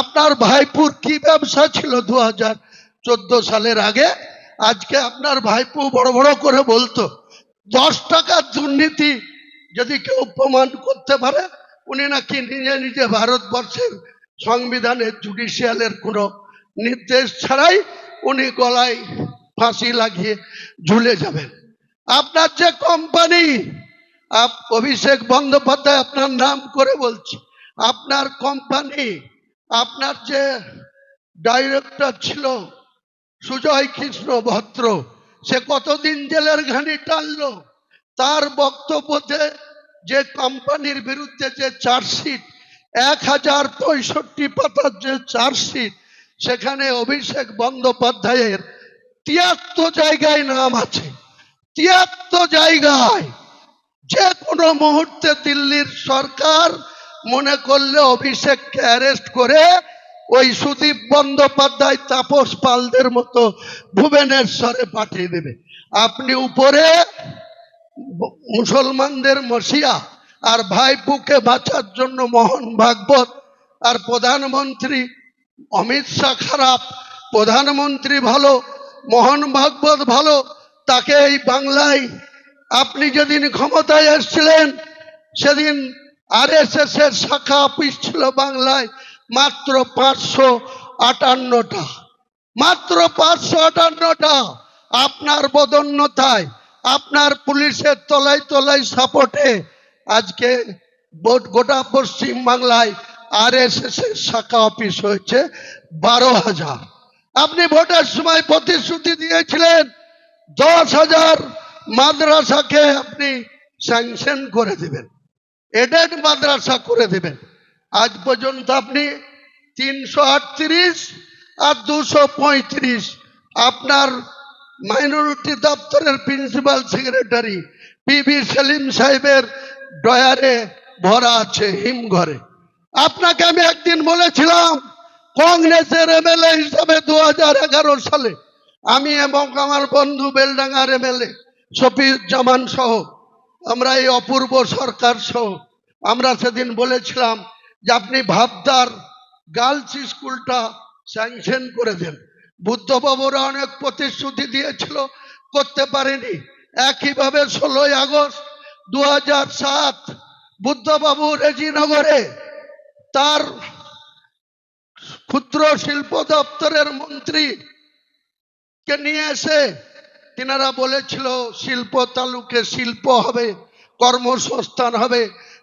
আপনার ভাইপুর কি ব্যবসা ছিল দু হাজার চোদ্দ সালের আগে? আজকে আপনার ভাইপু বড় বড় করে বলতো, দশ টাকার দুর্নীতি যদি কেউ প্রমাণ করতে পারে, উনি নাকি নিজে নিজে ভারতবর্ষের সংবিধানের জুডিশিয়ালের কোনো নির্দেশ ছাড়াই উনি গলায় ফাঁসি লাগিয়ে ঝুলে যাবেন। আপনার যে কোম্পানি অভিষেক বন্দ্যোপাধ্যায় আপনার নাম করে বলছি আপনার কোম্পানি আপনার যে ডাইরেক্টর ছিল, সুজয় কৃষ্ণ ভদ্র, সে কতদিন জেলের ঘানি টানলো? তার বক্তব্যতে যে কোম্পানির বিরুদ্ধে যে চার্জশিট এক হাজার পঁয়ষট্টি পাতার যে চার্জশিট সেখানে অভিষেক বন্দ্যোপাধ্যায়ের তিয়াত্তর জায়গায় নাম আছে। তিয়াত্তর জায়গায়। যে কোনো মুহূর্তে দিল্লির সরকার মনে করলে অভিষেককে অ্যারেস্ট করে ওই সুদীপ বন্দ্যোপাধ্যায় তাপস পালদের মতো ভুবনেশ্বরে পাঠিয়ে দেবে। আপনি উপরে মুসলমানদের মসিয়া আর ভাইপুকে বাঁচার জন্য মোহন ভাগবত আর প্রধানমন্ত্রী অমিত শাহ খারাপ, প্রধানমন্ত্রী ভালো, মোহন ভাগবত ভালো, তাকে এই বাংলায় আপনি যেদিন ক্ষমতায় এসেছিলেন, সেদিন আর এস এর শাখা অফিস ছিল বাংলায় মাত্র পাঁচশো আটান্নটা। মাত্র পাঁচশো আটান্নটা। আপনার বদন্যতায়, আপনার পুলিশের তলায় তলায় সাপোর্টে আজকে গোটা পশ্চিম বাংলায় আর এস এর শাখা অফিস হয়েছে বারো হাজার। আপনি ভোটের সময় প্রতিশ্রুতি দিয়েছিলেন, দশ হাজার মাদ্রাসাকে আপনি স্যাংশন করে দেবেন। এডেড মাদ্রাসা করে দেবেন। আজ পর্যন্ত আপনি তিনশো আটত্রিশ আর দুশো পঁয়ত্রিশ। আপনার মাইনরিটি দপ্তরের প্রিন্সিপাল সেক্রেটারি পিবি সেলিম সাহেবের ডয়ারে ভরা আছে হিমঘরে আপনাকে আমি একদিন বলেছিলাম, কংগ্রেসের এমএলএ হিসাবে দু হাজার এগারো সালে আমি এবং আমার বন্ধু বেলডাঙ্গার এমএলএ শফিউজ্জামান সহ আমরা এই অপূর্ব সরকার সহ, আমরা সেদিন বলেছিলাম যে আপনি ভাবদার গার্লস স্কুলটা স্যাংশন করে দেন। বুদ্ধবাবুরা অনেক প্রতিশ্রুতি দিয়েছিল, করতে পারেনি। একইভাবে ষোলোই আগস্ট দু হাজার সাত বুদ্ধবাবু রেজিনগরে তার ক্ষুদ্র শিল্প দপ্তরের মন্ত্রী কে নিয়ে এসে তিনারা বলেছিল, শিল্প তালুকে শিল্প হবে, কর্মসংস্থান হবে,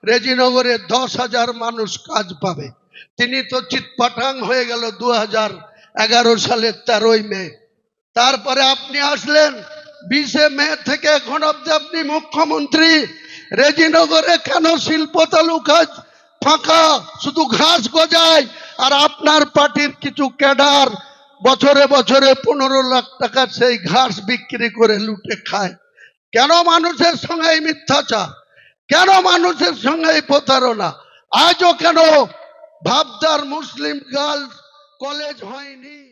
রেজিনগরে দশ হাজার মানুষ কাজ পাবে। তিনি তো চিৎপাটাং হয়ে গেল দু হাজার এগারো সালের তেরোই মে। তারপরে আপনি আসলেন, বিশে মে থেকে এখন অব্দি আপনি মুখ্যমন্ত্রী। রেজিনগরে কেন শিল্প তালু কাজ ফাঁকা? শুধু ঘাস গজায়, আর আপনার পার্টির কিছু ক্যাডার বছরে বছরে পনেরো লাখ টাকা সেই ঘাস বিক্রি করে লুটে খায়। কেন মানুষের সঙ্গে এই মিথ্যাচার? কেন মানুষের সঙ্গে এই প্রতারণা? আজও কেন ভাবদার মুসলিম গার্লস কলেজ হয়নি?